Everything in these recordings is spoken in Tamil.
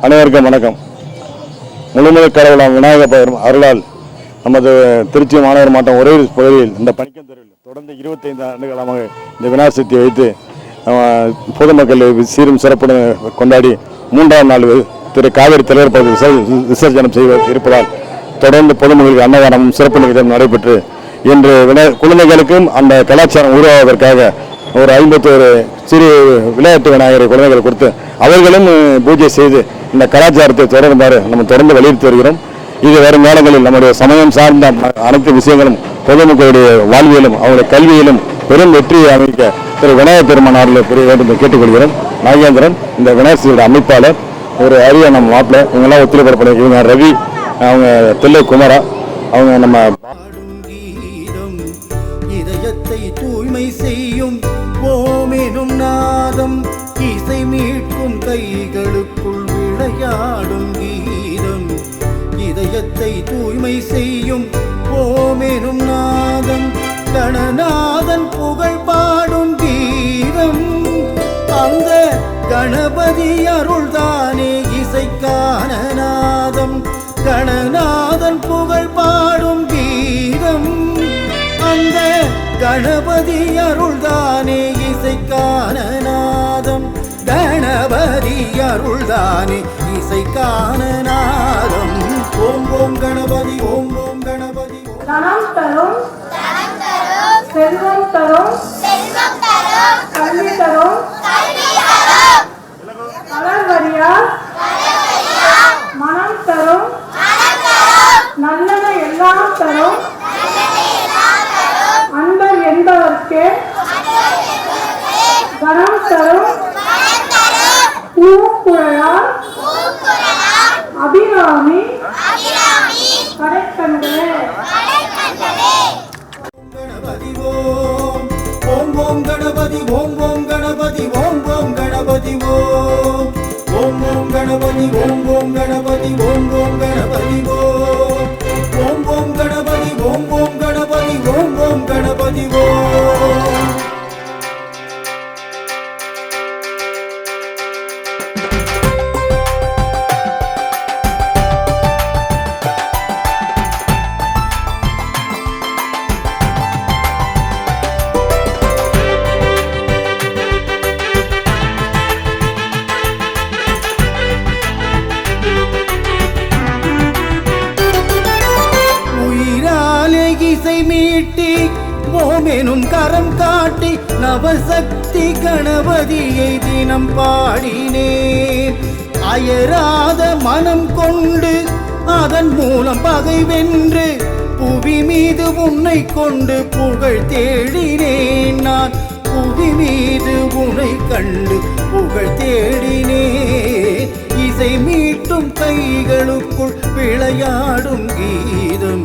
அனைவருக்கும் வணக்கம். முழுமுதல் கடவுளாம் விநாயக பெயரும் அருளால் நமது திருச்சி மாநகர் மாவட்டம் ஒரே பகுதியில் இந்த பணிக்கம் தெருவில் தொடர்ந்து இருபத்தைந்து ஆண்டுகளாக இந்த விநாயகர் சதுர்த்தியை வைத்து பொதுமக்கள் சீரும் சிறப்புடன் கொண்டாடி மூன்றாம் நாள் திரு காவிரி தலைவர் பகுதி விசர்ஜனம் செய்வ இருப்பதால் தொடர்ந்து பொதுமக்களுக்கு அன்னதானமும் சிறப்பு நிகழ்ச்சியும் நடைபெற்று இன்று குழந்தைகளுக்கும் அந்த கலாச்சாரம் உருவாவதற்காக ஒரு ஐம்பத்தோரு சிறு விளையாட்டு விநாயகரை குழந்தைகள் கொடுத்து அவர்களும் பூஜை செய்து இந்த கலாச்சாரத்தை தொடருமாறு நம்ம தொடர்ந்து வலியுறுத்தி வருகிறோம். இது வரும் காலங்களில் நம்முடைய சமயம் சார்ந்த அனைத்து விஷயங்களும் பொதுமக்களுடைய வாழ்வியலும் அவருடைய கல்வியிலும் பெரும் வெற்றியை அமைக்க திரு விநாயகர் பெருமான் அவர்களை புரிய வேண்டும் என்று கேட்டுக்கொள்கிறோம். நாகேந்திரன் இந்த விநாயகர் அமைப்பாளர் ஒரு அரிய நம்ம மாப்பிள்ள இவங்கெல்லாம் ஒத்துழைப்பு இவங்க ரவி அவங்க தில்லை குமரா அவங்க நம்ம இதயத்தை தூய்மை செய்யும் ஓமெனும் நாதம் இசை மீட்கும் கைகளுக்குள் விளையாடும் கீதம். இதயத்தை தூய்மை செய்யும் ஓமெனும் நாதம் கணநாதன் புகழ் பாடும் கீதம். அந்த கணபதி அருள்தானே இசைக்கான கணநாதன் புகழ் பாடும் கீதம். அந்த கணபதி அருள்தானே இசைக்கான நாதம். கணபதி அருள்தானே இசைக்கான நாதம். ஓம் ஓம் கணபதி ஓம் ஓம் கணபதி ஓம். தனம் தரும் செல்வம் தரும் கல்வி தரும் மனம் தரும் நல்லன எல்லாம் தரும். அன்பர் என்பவர்க்கு கணம் தரும். பூக்குழலால் அபிராமி கடைக்கண்களே ஓம் ஓம் கணபதி ஓம் ஓம் கணபதி ஓம் ஓம் கணபதி ஓம். ஓம் ஓம் கணபதி ஓம் ஓம் கணபதி ஓம் அயராத மனம் கொண்டு அதன் மூலம் பகை வென்று புவி மீது உன்னை கொண்டு புகழ் தேடினேன் நான். புவி மீது உனை கண்டு புகழ் தேடினேன். இசை மீட்டும் கைகளுக்குள் விளையாடும் கீதம்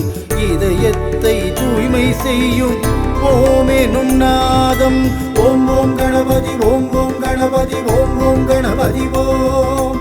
இதயத்தை தூய்மை செய்யும். ஓமெனும் நாதம். ஓம் ஓம் கணபதி ஓம் ஓம் கணபதி ஓம் ஓம் கணபதி ஓம்.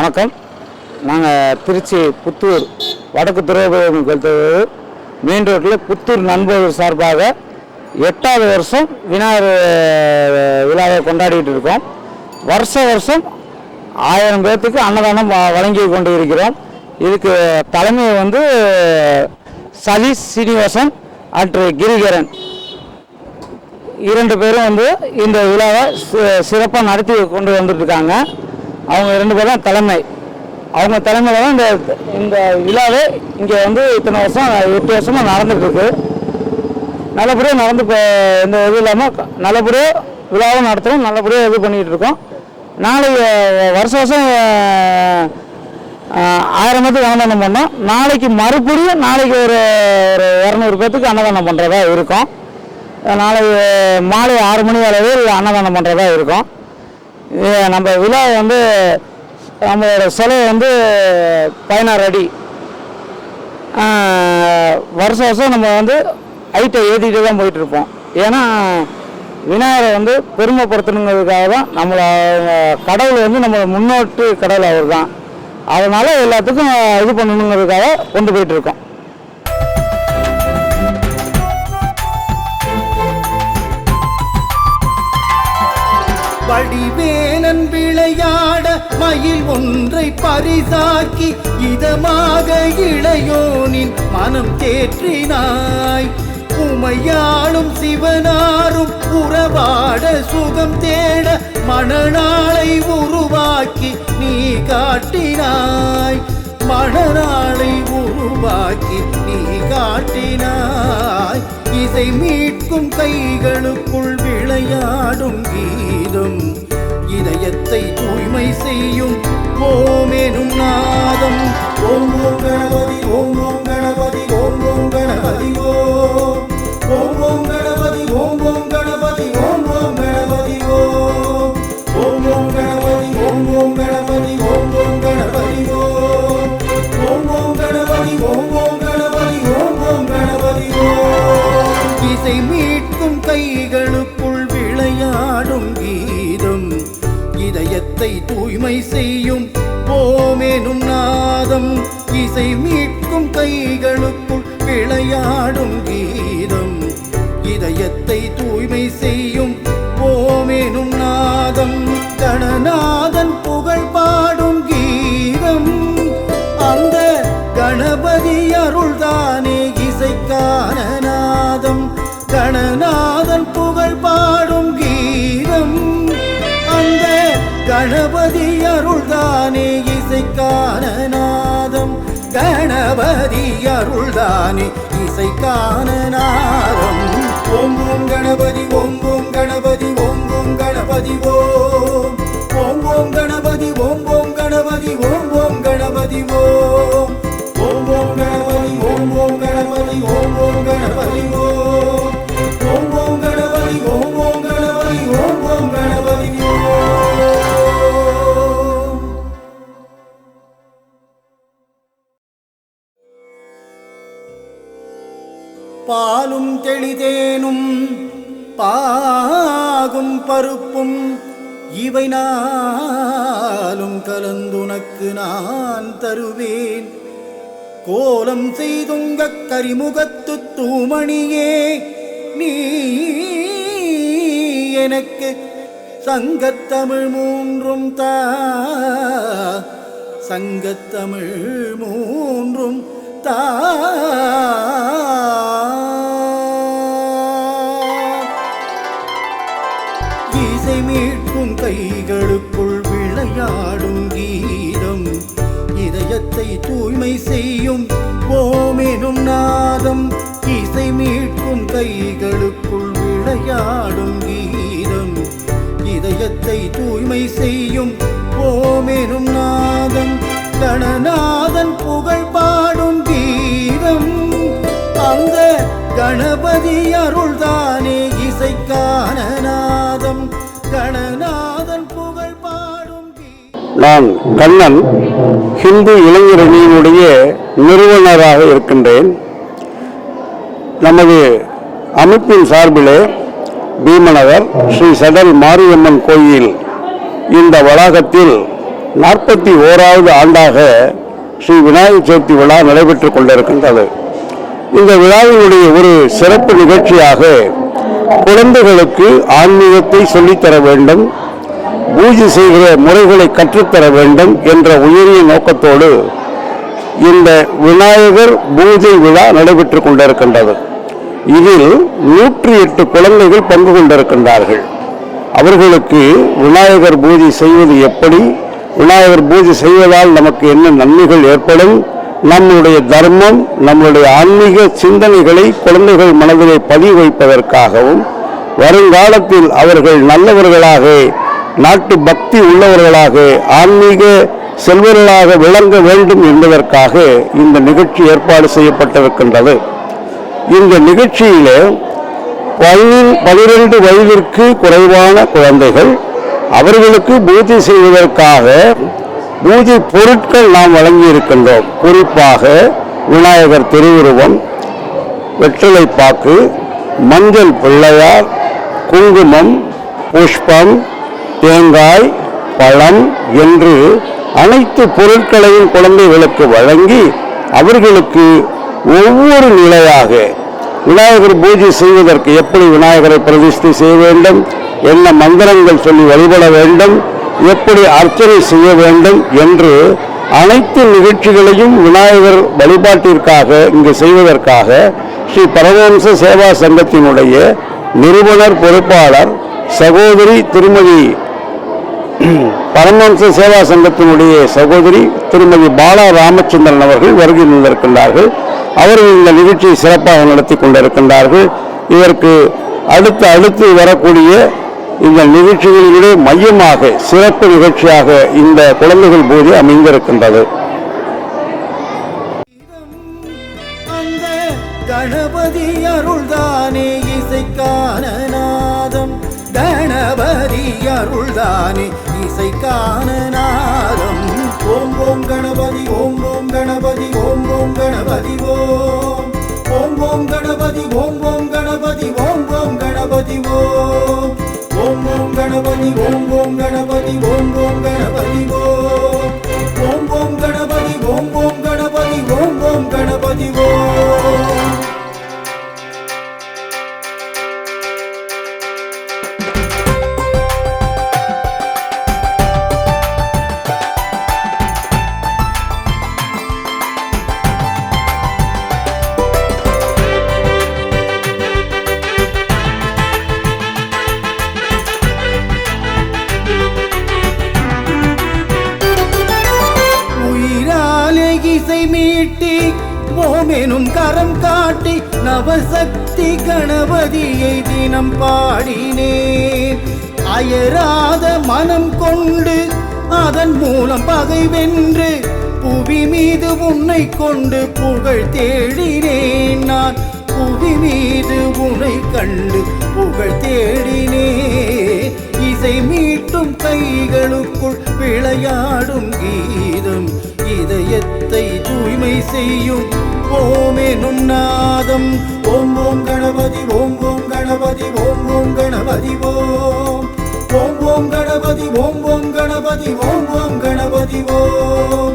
வணக்கம். நாங்கள் திருச்சி புத்தூர் வடக்கு துறைமுகம் கோயில் மெயின் ரோட்டில் புத்தூர் நண்பர்கள் சார்பாக எட்டாவது வருஷம் விநாயகர் விழாவை கொண்டாடிட்டு இருக்கோம். வருஷ வருஷம் ஆயிரம் பேர்த்துக்கு அன்னதானம் வழங்கி கொண்டு இருக்கிறோம் இதுக்கு தலைமை வந்து சதீஷ் சீனிவாசன் அற்று கிரிகரன். இரண்டு பேரும் வந்து இந்த விழாவை சிறப்பாக நடத்தி கொண்டு வந்துட்டுருக்காங்க அவங்க ரெண்டு பேர் தான் தலைமை. அவங்க தலைமையில் தான் இந்த இந்த விழாவே இங்கே வந்து இத்தனை வருஷம் எட்டு வருஷமாக நடந்துட்டு நல்லபடியாக நடந்து இப்போ எந்த இது இல்லாமல் நல்லபடியாக விழாவும் நடத்துகிறோம் நல்லபடியாக இது பண்ணிகிட்டு இருக்கோம். நாளைக்கு வருஷம் வருஷம் ஆயிரம் பேத்துக்கு அன்னதானம் பண்ணோம். நாளைக்கு மறுபடியும் நாளைக்கு ஒரு ஒரு இரநூறு பேத்துக்கு அன்னதானம் பண்ணுறதா இருக்கும். நாளைக்கு மாலை ஆறு மணி அளவில் அன்னதானம் பண்ணுறதா இருக்கும். நம்ம விழா வந்து நம்மளோட செலவு வந்து பதினாறு அடி. வருஷம் வருஷம் நம்ம வந்து ஹைட்டை ஏற்றிட்டு தான் போயிட்டு இருப்போம். ஏன்னா விநாயகரை வந்து பெருமைப்படுத்தணுங்கிறதுக்காக தான் நம்மளை கடவுள் வந்து நம்ம முன்னோட்டு கடவுள் அவர் தான் அதனால் எல்லாத்துக்கும் இது பண்ணணுங்கிறதுக்காக கொண்டு போயிட்டு வடிவேலன் விளையாட மயில் ஒன்றை பரிசாக்கி இதமாக இளையோனின் மனம் தேற்றினாய். உமையாளும் சிவனாரும் உறவாட சுகம் தேட மணநாளை உருவாக்கி நீ காட்டினாய். மணநாளை உருவாக்கி நீ காட்டினாய். இசை மீட்கும் கைகளுக்குள் விளையாடும் கீதம். இதயத்தை தூய்மை செய்யும் ஓமேனும் நாதம். ஓம் ஓம் கணபதி ஓம் ஓம் கணபதி ஓம் ஓம் கணபதி ஓம் ஓம் ஓம் கணபதி ஓம் ஓம் கணபதி ஓம் ஓம் கணபதி ஓம் ஓம் கணபதி ஓம் ஓம் கணபதி இதயத்தை தூய்மை செய்யும் போமேனும் நாதம். இசை மீட்கும் கைகளுக்குள் விளையாடும் கீதம். இதயத்தை தூய்மை செய்யும் போமேனும் நாதம். கணநாதன் புகழ் பாடும் கீதம். அந்த கணபதி அருள்தானே இசைக்கான கணபதி அருள்தானே இசைக்கான நாதம் கணபதி அருள்தானே இசைக்கான நாதம் ஓம் கணபதி ஓம் கணபதி ஓம் கணபதி ஓம். ஓம் கணபதி ஓம் கணபதி ஓம் பாகும் இவை நாளும் கலந்துனக்கு நான் தருவேன். கோலம் செய்துங்க கரிமுகத்து தூமணியே நீ எனக்கு சங்கத்தமிழ் மூன்றும் தா சங்கத்தமிழ் மூன்றும் தா. இசை மீட்கும் கைகளுக்குள் விளையாடும் கீதம். இதயத்தை தூய்மை செய்யும் ஓமெனும் நாதம். இசை மீட்கும் கைகளுக்குள் விளையாடும் கீதம். இதயத்தை தூய்மை செய்யும் ஓமெனும் நாதம். கணநாதன் புகழ் பாடும் கீதம். அங்க கணபதி அருள்தானே இசைக்கான நான் நான் கண்ணன் ஹிந்து இளைஞரணியினுடைய நிறுவனராக இருக்கின்றேன். நமது அமைப்பின் சார்பிலே பீமநகர் ஸ்ரீ சடல் மாரியம்மன் கோயில் இந்த வளாகத்தில் நாற்பத்தி ஓராவது ஆண்டாக ஸ்ரீ விநாயகர் சதுர்த்தி விழா நடைபெற்றுக் கொண்டிருக்கின்றது. இந்த விழாவினுடைய ஒரு சிறப்பு நிகழ்ச்சியாக குழந்தைகளுக்கு ஆன்மீகத்தை சொல்லித்தர வேண்டும். பூஜை செய்கிற முறைகளை கற்றுத்தர வேண்டும் என்ற உயரிய நோக்கத்தோடு இந்த விநாயகர் பூஜை விழா நடைபெற்றுக் கொண்டிருக்கின்றது. இதில் நூற்றி எட்டு குழந்தைகள் பங்கு கொண்டிருக்கின்றார்கள். அவர்களுக்கு விநாயகர் பூஜை செய்வது எப்படி? விநாயகர் பூஜை செய்வதால் நமக்கு என்ன நன்மைகள் ஏற்படும்? நம்முடைய தர்மம் நம்முடைய ஆன்மீக சிந்தனைகளை குழந்தைகள் மனதிலே பதிவு வைப்பதற்காகவும் வருங்காலத்தில் அவர்கள் நல்லவர்களாக நாட்டு பக்தி உள்ளவர்களாக ஆன்மீக செல்வர்களாக விளங்க வேண்டும் என்பதற்காக இந்த நிகழ்ச்சி ஏற்பாடு செய்யப்பட்டிருக்கின்றது. இந்த நிகழ்ச்சியிலே பதினில் பனிரெண்டு வயதிற்கு குறைவான குழந்தைகள் அவர்களுக்கு பூஜை செய்வதற்காக பூஜை பொருட்கள் நாம் வழங்கியிருக்கின்றோம். குறிப்பாக விநாயகர் திருவுருவம் வெற்றிலைப்பாக்கு மஞ்சள் பிள்ளையார் குங்குமம் புஷ்பம் தேங்காய் பழம் என்று அனைத்து பொருட்களையும் குழந்தைகளுக்கு வழங்கி அவர்களுக்கு ஒவ்வொரு நிலையாக விநாயகர் பூஜை செய்வதற்கு எப்படி விநாயகரை பிரதிஷ்டை செய்ய வேண்டும் என்ன மந்திரங்கள் சொல்லி வழிபட வேண்டும் எப்படி அர்ச்சனை செய்ய வேண்டும் என்று அனைத்து நிகழ்ச்சிகளையும் விநாயகர் வழிபாட்டிற்காக இங்கு செய்வதற்காக ஸ்ரீ பரமஹம்ச சேவா சங்கத்தினுடைய நிறுவனர் பொறுப்பாளர் சகோதரி திருமதி பரமஹம்ச சேவா சங்கத்தினுடைய சகோதரி திருமதி பாலா ராமச்சந்திரன் அவர்கள் வருகை நின்றிருக்கின்றார்கள் அவர்கள் இந்த நிகழ்ச்சியை சிறப்பாக நடத்தி கொண்டிருக்கின்றார்கள். இதற்கு அடுத்து அடுத்து வரக்கூடிய இந்த நிகழ்ச்சிகளிலே மையமாக சிறப்பு நிகழ்ச்சியாக இந்த குழந்தைகள் பூஜை அமைந்திருக்கின்றது. கணபதி அருள்தானே இசைக்கான நாதம். கணபதி அருள்தானே இசைக்கான ஓம் ஓம் கணபதி ஓம் ஓம் கணபதி ஓம் ஓம் கணபதி ஓம் ஓம் ஓம் கணபதி ஓம் ஓம் கணபதி ஓம் ஓம் கணபதி ஓம் ஓம் ஓம் கணபதி ஓம் ஓம் கணபதி ஓம் ஓம் கணபதி ஓம் ஓம் ஓம் கணபதி ஓம் ஓம் கணபதி ஓம் ஓம் கணபதி ஓம் கரம் காட்டி நவசக்தி கணபதியை தினம் பாடினேன். அயராத மனம் கொண்டு அதன் மூலம் பகை வென்று புவி மீது உன்னை கொண்டு புகழ் தேடினேன். நான் புவி மீது உனை கண்டு புகழ் தேடினேன். இசை மீட்டும் கைகளுக்குள் விளையாடும் கீதம் இதயத்தை தூய்மை செய்யும். ஓமே நுண்ணாதம். ஓம் ஓம் கணபதி ஓம் ஓம் கணபதி ஓம் ஓம் கணபதி ஓம். ஓம் ஓம் கணபதி ஓம் ஓம் கணபதி ஓம் ஓம் கணபதி ஓம்.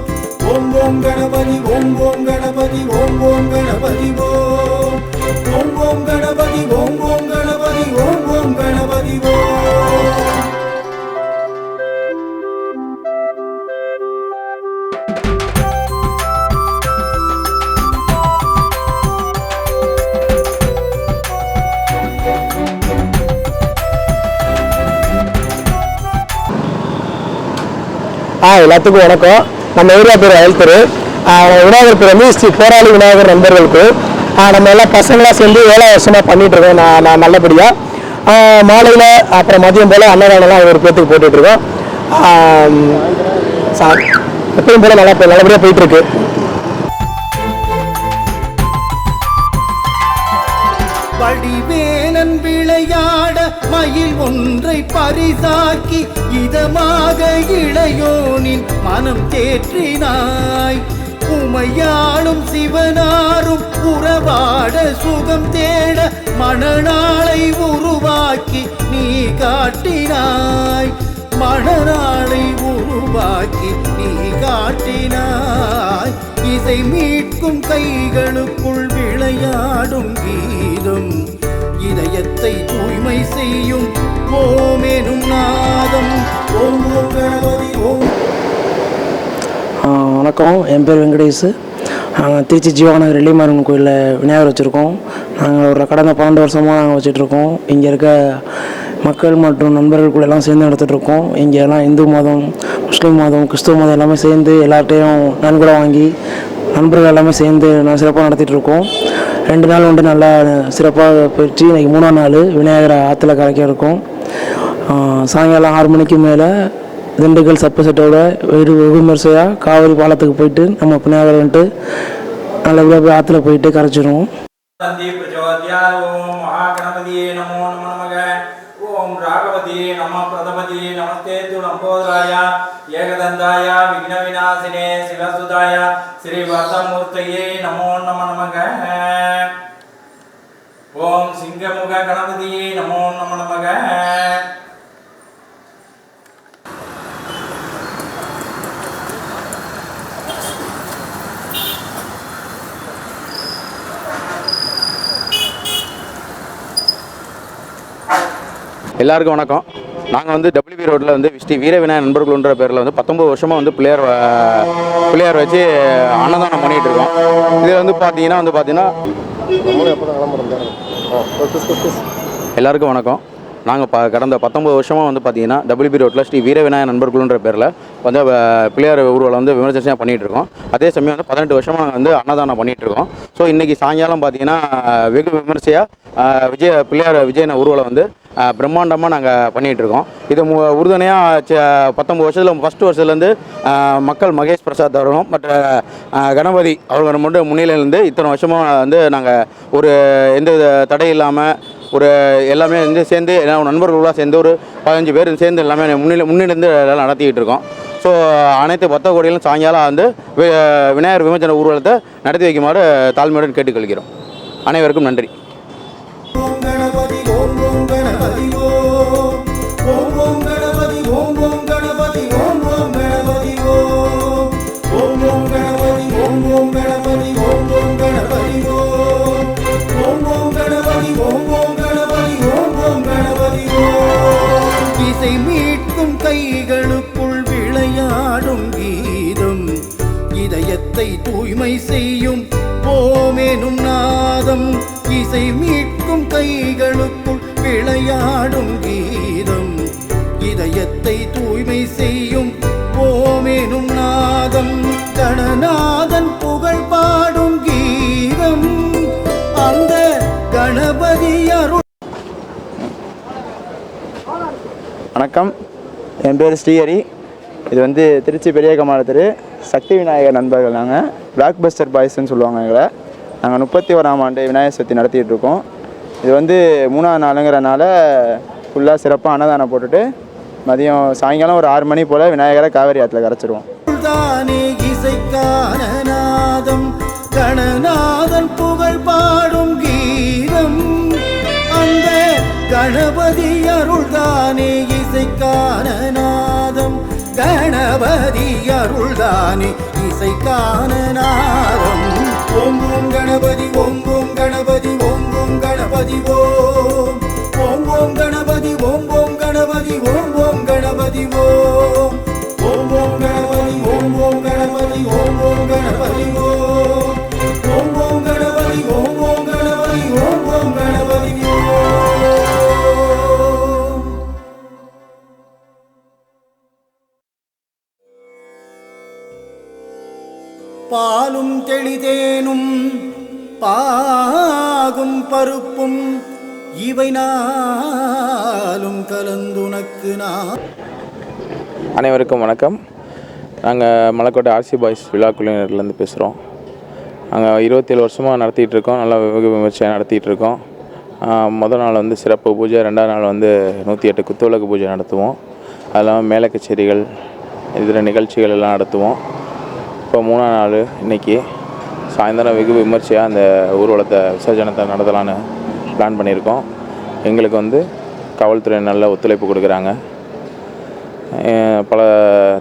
எல்லாத்துக்கும் வணக்கம். நம்ம ஏரியா பேர் அயல்தரு விநாயகர் பேர் வந்து ஸ்ரீ போராளி விநாயகர் நண்பர்களுக்கு. நம்ம எல்லாம் பசங்களாம் சேர்ந்து ஏழாவது வருஷமாக பண்ணிகிட்ருக்கோம் நான் நான் நல்லபடியாக மாலையில் அப்புறம் மதியம் போல் அன்னதானம்லாம் ஒரு பேத்துக்கு போட்டுட்டு இருக்கோம். எப்பயும் போல் நல்லா நல்லபடியாக போயிட்டுருக்கு வாயில் ஒன்றை பரிசாக்கி இதமாக இளையோனின் மனம் தேற்றினாய். உமையாளும் சிவனாரும் உறவாட சுகம் தேட மணநாளை உருவாக்கி நீ காட்டினாய். மணநாளை உருவாக்கி நீ காட்டினாய். இதை மீட்கும் கைகளுக்குள் விளையாடும் கீதம் இதயத்தை தூய்மை செய்யும். ஓமேனும் நாதம். ஓம் ஓம் கணபதி ஓம். வணக்கம். என் பேர் வெங்கடேஷ். நாங்கள் திருச்சி ஜீவாநகர் எல்லிமாரன் கோயிலில் விநாயகர் வச்சுருக்கோம். நாங்கள் ஒரு கடந்த பன்னெண்டு வருஷமாக நாங்கள் வச்சிட்ருக்கோம். இங்கே இருக்க மக்கள் மற்றும் நண்பர்கள் கூட எல்லாம் சேர்ந்து நடத்திட்டுருக்கோம் இங்கே எல்லாம் இந்து மதம் முஸ்லீம் மதம் கிறிஸ்துவ மதம் எல்லாமே சேர்ந்து எல்லார்ட்டையும் நன்கொடை வாங்கி நண்பர்கள் எல்லாமே சேர்ந்து நான் சிறப்பாக நடத்திட்டுருக்கோம் இருக்கோம் ரெண்டு நாள் வந்து நல்லா சிறப்பாக போயிடுச்சு இன்றைக்கி மூணாம் நாள் விநாயகரை ஆற்றுல கரைக்க இருக்கும் சாயங்காலம் ஆறு மணிக்கு மேலே திண்டுக்கல் சப்பு செட்டோட வெகு வெகுமரிசையாக காவிரி பாலத்துக்கு போயிட்டு நம்ம விநாயகரை வந்துட்டு நல்லபடியாக போய் ஆற்றுல போயிட்டு கரைச்சிடுவோம் ஓம் மகாகணபதியே நமோ நமஸ்தே து ஏகதந்தாய விக்ன விநாசினே சிவசுதாய ஸ்ரீ வர்த்தமூர்த்தையே நமோ நம நமக. ஓம் சிங்கமுக கணபதியே நமோ நம நமக. எல்லாருக்கும் வணக்கம். நாங்கள் வந்து டபிள்யூபி ரோட்டில் வந்து ஸ்ரீ வீரவினா நண்பர்கள்ன்ற பேரில் வந்து பத்தொம்பது வருஷமாக வந்து பிள்ளையார் பிள்ளையார் வச்சு அன்னதானம் பண்ணிகிட்டு இருக்கோம். இதில் வந்து பார்த்தீங்கன்னா வந்து பார்த்தீங்கன்னா எல்லாருக்கும் வணக்கம். நாங்கள் ப கடந்த பத்தொம்பது வருஷமாக வந்து பார்த்தீங்கன்னா டபிள்யூபி ரோட்டில் ஸ்ரீ வீரவிநாயகர் நண்பர்களுன்ற பேரில் வந்து பிள்ளையார் ஊர்வலம் வந்து விமர்சனையாக பண்ணிகிட்டு இருக்கோம். அதே சமயம் வந்து பதினெட்டு வருஷமாக நாங்கள் வந்து அன்னதானம் பண்ணிகிட்டு இருக்கோம். ஸோ இன்றைக்கி சாயங்காலம் பார்த்தீங்கன்னா வெகு விமர்சையாக விஜய பிள்ளையார் விஜயன ஊர்வலம் வந்து பிரம்மாண்டமாக நாங்கள் பண்ணிகிட்டு இருக்கோம். இது மு உறுதுணையாக பத்தொம்பது வருஷத்தில் ஃபஸ்ட் வருஷத்துலேருந்து மக்கள் மகேஷ் பிரசாத் அவர்களும் மற்ற கணபதி அவர்கள் மட்டும் முன்னிலையிலேருந்து இத்தனை வருஷமாக வந்து நாங்கள் ஒரு எந்த வித தடை இல்லாமல் ஒரு எல்லாமே வந்து சேர்ந்து எல்லா நண்பர்களாக சேர்ந்து ஒரு பதினஞ்சு பேர் சேர்ந்து எல்லாமே முன்னிலை முன்னிலிருந்து எல்லாம் நடத்திக்கிட்டு இருக்கோம். ஸோ அனைத்து பத்த கோடியிலும் சாயங்காலம் வந்து வி- விநாயகர் விமர்சன ஊர்வலத்தை நடத்தி வைக்குமாறு தாழ்மையுடன் கேட்டுக்கொள்கிறோம். அனைவருக்கும் நன்றி. உள்ளத்தை தூய்மை செய்யும் போமேனும் நாதம் இசை மீட்கும் கைகளுக்குள் விளையாடும் கீதம். இதயத்தை தூய்மை செய்யும் ஓமெனும் நாதம் கணநாதன் புகழ் பாடும் கீதம். அந்த கணபதி அருள். வணக்கம். என் பேர் ஸ்ரீஹரி. இது வந்து திருச்சி பெரிய கமாலத்தரு சக்தி விநாயகர் நண்பர்கள் நாங்கள் பிளாக் பஸ்டர் பாய்ஸ்ன்னு சொல்லுவாங்க எங்களை. நாங்கள் முப்பத்தி ஓராம் ஆண்டு விநாயகர் சதுர்த்தி நடத்திட்டு இருக்கோம். இது வந்து மூணாவது நாளுங்கிறனால ஃபுல்லாக சிறப்பாக அன்னதானம் போட்டுட்டு மதியம் சாயங்காலம் ஒரு ஆறு மணி போல் விநாயகரை காவேரி ஆற்றுல கரைச்சிருவோம். கணநாதன் புகழ் பாடும் கீதம். அந்த கணபதி அருள்தானே இசைக்கான கணபதி அருள்தானே இசைக்கான நாதம் ஓம் ஓம் கணபதி ஓம் ஓம் கணபதி ஓம் ஓம் கணபதி ஓம் ஓம் ஓம் கணபதி ஓம் ஓம் கணபதி ஓம் ஓம் கணபதி ஓம் ஓம் ஓம் கணபதி ஓம் ஓம் கணபதி ஓம் ஓம் கணபதி ஓம் ஓம் ஓம் கணபதி ஓம் ஓம் கணபதி ஓம் ஓம் கணபதி பாலும் தெளிதேனும் பாகும் பருப்பும் இவை நாளும் கலந்துனக்கு நான். அனைவருக்கும் வணக்கம். நாங்கள் மலைக்கோட்டை ஆர்சி பாய்ஸ் விழா குழுவினர்லேருந்து பேசுகிறோம் நாங்கள் இருபத்தேழு வருஷமாக நடத்திட்டு இருக்கோம் நல்லா வெகு விமர்சையாக நடத்திட்டு இருக்கோம் முதல் நாள் வந்து சிறப்பு பூஜை. ரெண்டாம் நாள் வந்து நூற்றி எட்டு குத்துவிளக்கு பூஜை நடத்துவோம். அது இல்லாமல் மேல கச்சேரிகள் இதர நிகழ்ச்சிகள் எல்லாம் நடத்துவோம். இப்போ மூணாம் நாள் இன்றைக்கி சாயந்தரம் வெகு விமர்சையாக அந்த ஊர்வலத்தை விசர்ஜனத்தை நடத்தலான்னு பிளான் பண்ணியிருக்கோம். எங்களுக்கு வந்து காவல்துறை நல்ல ஒத்துழைப்பு கொடுக்குறாங்க. பல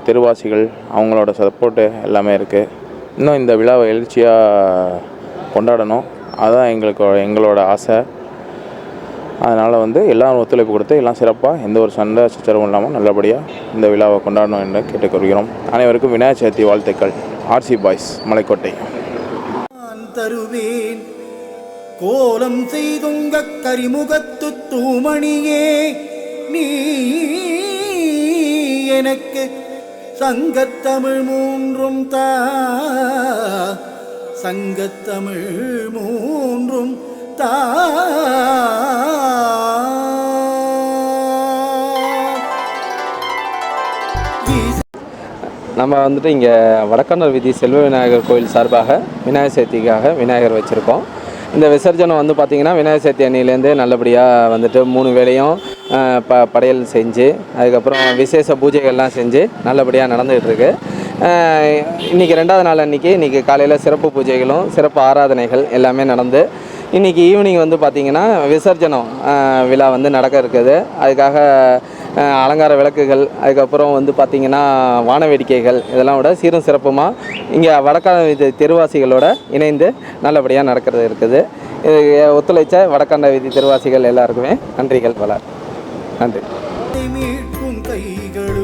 தெருவாசிகள் அவங்களோட சப்போர்ட்டு எல்லாமே இருக்குது இன்னும் இந்த விழாவை எழுச்சியாக கொண்டாடணும். அதுதான் எங்களுக்கு எங்களோட ஆசை. அதனால் வந்து எல்லாரும் ஒத்துழைப்பு கொடுத்து எல்லாம் சிறப்பாக எந்த ஒரு சண்டை சச்சரவும் இல்லாமல் நல்லபடியாக இந்த விழாவை கொண்டாடணும் என்று கேட்டுக்கொள்கிறோம். அனைவருக்கும் விநாயகர் சதுர்த்தி வாழ்த்துக்கள். RC boys Malaikottai. நான் தருவேன். கோலம் செய்துங்க கரிமுகத்து தூமணியே. நீ எனக்கு சங்கத்தமிழ் மூன்றும் தா சங்கத்தமிழ் மூன்றும் தா நம்ம வந்துட்டு இங்கே வடக்கண்ணர் வீதி செல்வ விநாயகர் கோயில் சார்பாக விநாயகர் சதுர்த்திக்காக விநாயகர் வச்சுருக்கோம். இந்த விசர்ஜனம் வந்து பார்த்திங்கன்னா விநாயகர் சதுர்த்தி அன்னையிலேருந்தே நல்லபடியாக வந்துட்டு மூணு வேளையும் ப படையல் செஞ்சு அதுக்கப்புறம் விசேஷ பூஜைகள்லாம் செஞ்சு நல்லபடியாக நடந்துகிட்ருக்கு இன்றைக்கி இன்னைக்கு ரெண்டாவது நாள் அன்றைக்கி இன்றைக்கி காலையில் சிறப்பு பூஜைகளும் சிறப்பு ஆராதனைகள் எல்லாமே நடந்து இன்றைக்கி ஈவினிங் வந்து பார்த்திங்கன்னா விசர்ஜனம் விழா வந்து நடக்க இருக்குது. அதுக்காக அலங்கார விளக்குகள் அதுக்கப்புறம் வந்து பார்த்திங்கன்னா வான வேடிக்கைகள் இதெல்லாம் விட சீரும் சிறப்புமாக இங்கே வடக்கான இது தெருவாசிகளோட இணைந்து நல்லபடியாக நடக்கிறது இருக்குது. இது ஒத்துழைச்ச வடக்காண்ட வீதி தெருவாசிகள் எல்லாருக்குமே நன்றிகள் பல நன்றி. இசை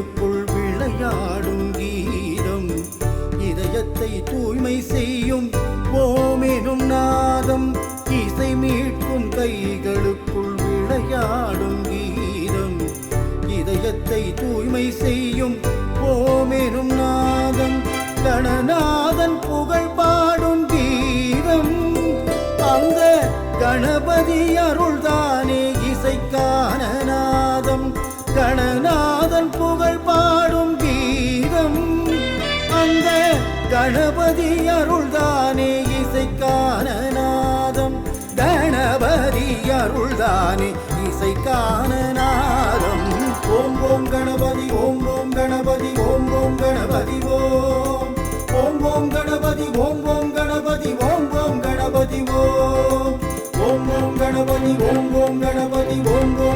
செய்யும் ஓமெனும் நாதம் இசை மீட்கும் கைகளுக்குள் விளையாடும் கீதம். இதயத்தை தூய்மை செய்யும் ஓமெனும் நாதம் கணநாதன் புகழ் பாடும் கீதம். அந்த கணபதி அருள்தானே கணபதி அருள்தானே இசைக்கான நாதம் கணபதி அருள்தானே இசைக்கான நாதம் ஓம் ஓம் கணபதி ஓம் ஓம் கணபதி ஓம் ஓம் கணபதி ஓம். ஓம் ஓம் கணபதி ஓம் ஓம் கணபதி ஓம் ஓம் கணபதி ஓம். ஓம் ஓம் கணபதி ஓம் ஓம் கணபதி ஓம் ஓம்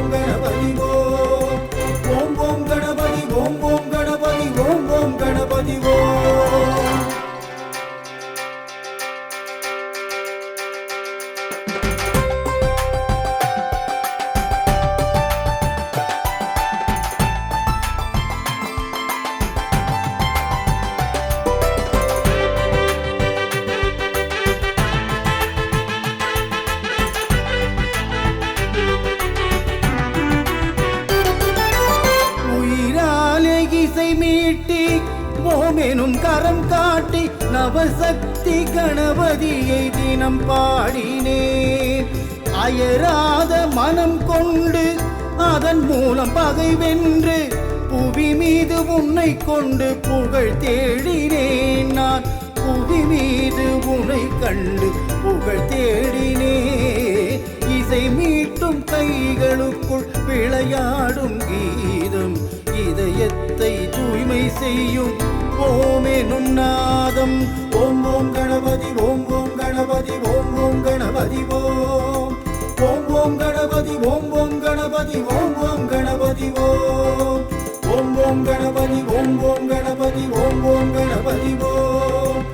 ஓமெனும் கரம் காட்டி நவசக்தி கணபதியை தினம் பாடினேன். அயராத மனம் கொண்டு அதன் மூலம் பகை வென்று புவி மீது உன்னை கொண்டு புகழ் தேடினேன். நான் புவி மீது உன்னை கண்டு புகழ் தேடினே இசை மீட்டும் கைகளுக்குள் விளையாடும் கீதம் இதயத்தை தூய்மை செய்யும் ஓம் ஓமெனும் நாதம் ஓம் ஓம் கணபதி ஓம் ஓம் கணபதி ஓம் ஓம் கணபதி ஓம் ஓம் ஓம் கணபதி ஓம் ஓம் கணபதி ஓம் ஓம் கணபதி ஓம் ஓம் ஓம் கணபதி ஓம் ஓம் கணபதி ஓம் ஓம் கணபதி ஓம்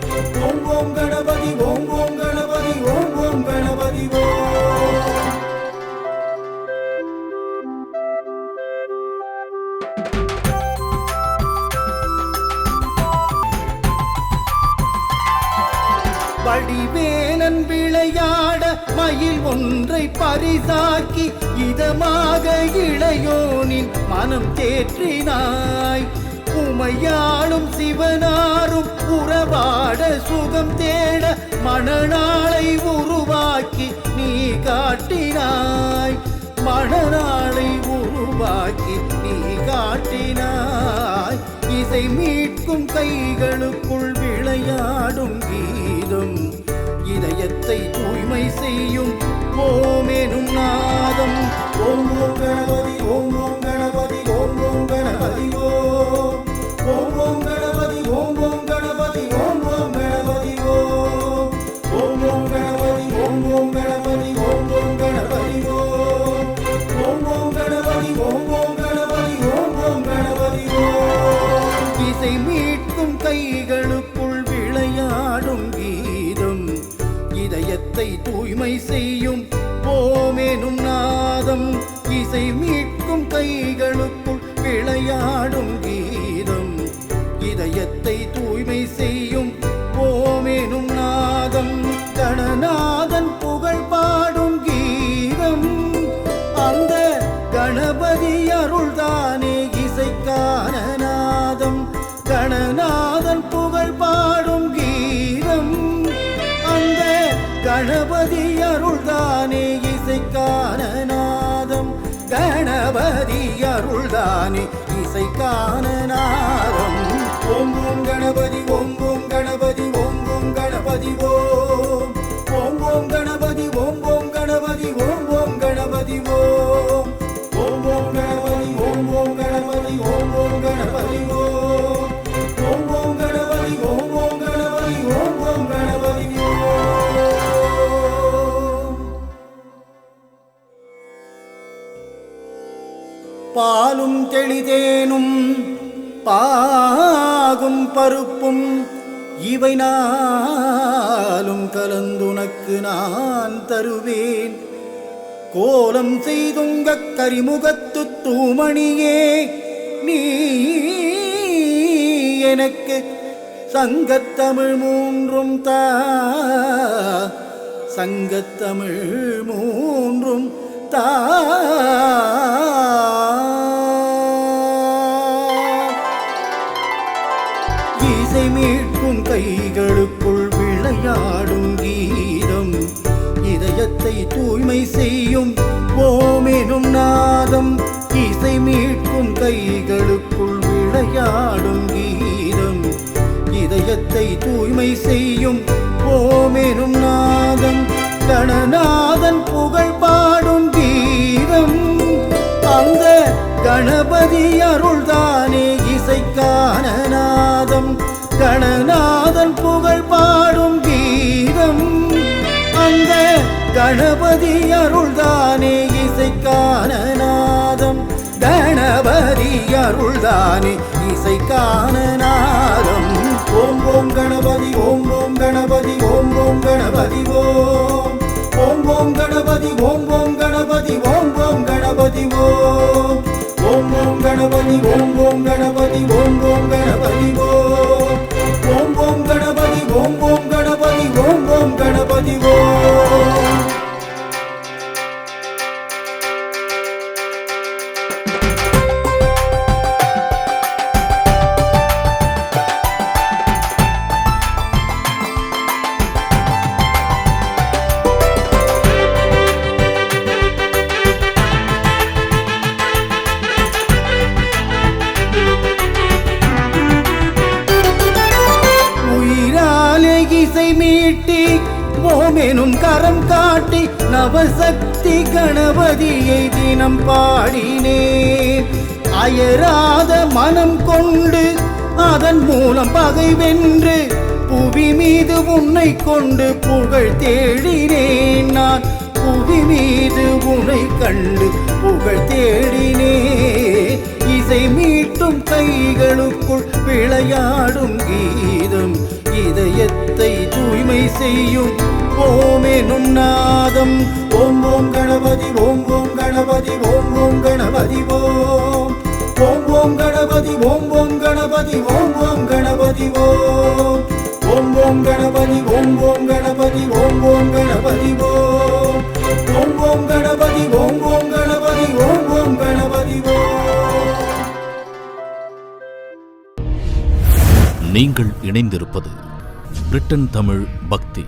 ஓம் ஓம் கணபதி ஓம் ஓம் கணபதி ஓம் ஓம் மாலையில் ஒன்றை பரிசாக்கி இதமாக இளையோனின் மனம் தேற்றினாய். உமையாளும் சிவனாரும் உறவாட சுகம் தேட மணநாளை உருவாக்கி நீ காட்டினாய். மணநாளை உருவாக்கி நீ காட்டினாய். இசை மீட்கும் கைகளுக்குள் விளையாடும் கீதம் இதயத்தை தூய்மை செய்யும் ஓமேனும் நாதம். ஓம் ஓம் கணபதி ஓம் ஓம் கணபதி ஓம் ஓம் கணபதி ஓம் ஓம் கணபதி. அருள்தானே இசைக்கான நாதம். ஓம் ஓம் கணபதி மறுப்பும் இவை நாளும் கலந்துனக்கு நான் தருவேன். கோலம் செய்துங்க கரிமுகத்து தூமணியே நீ எனக்கு சங்கத்தமிழ் மூன்றும் தா சங்கத்தமிழ் மூன்றும் தா. உன் கைகளுக்குள் விளையாடும் கீதம். இதயத்தை தூய்மை செய்யும் ஓமெனும் நாதம். இசை மீட்கும் கைகளுக்குள் விளையாடும் கீதம். இதயத்தை தூய்மை செய்யும் ஓமெனும் நாதம். கணநாதன் புகழ் பாடும் கீதம். அந்த கணபதி அருள்தானே இசைக்கான நாதம். கணநாதன் புகழ் பாடும் கீதம். அந்த கணபதி அருள்தானே இசைக்கான நாதம் கணபதி அருள்தானே இசைக்கான நாதம் அயராத மனம் கொண்டு அதன் மூலம் பகை வென்று புவி மீது உன்னை கொண்டு புகழ் தேடினேன் நான். புவி மீது உனை கண்டு புகழ் தேடினே இசை மீட்டும் கைகளுக்குள் விளையாடும் கீதம் இதயத்தை தூய்மை செய்யும். ஓமெனும் நாதம் ஓம் ஓம் கணபதி ஓம் ஓம் கணபதி ஓம் ஓம் கணபதி ஓம். ஓம் கணபதி ஓம் ஓம் கணபதி ஓம் ஓம் கணபதி ஓம். ஓம் ஓம் கணபதி ஓம் ஓம் கணபதி ஓம் ஓம் கணபதி ஓம். ஓம் ஓம் கணபதி ஓம் ஓம் கணபதி ஓம் ஓம் கணபதி ஓம். நீங்கள் இணைந்திருப்பது பிரிட்டன் தமிழ் பக்தி.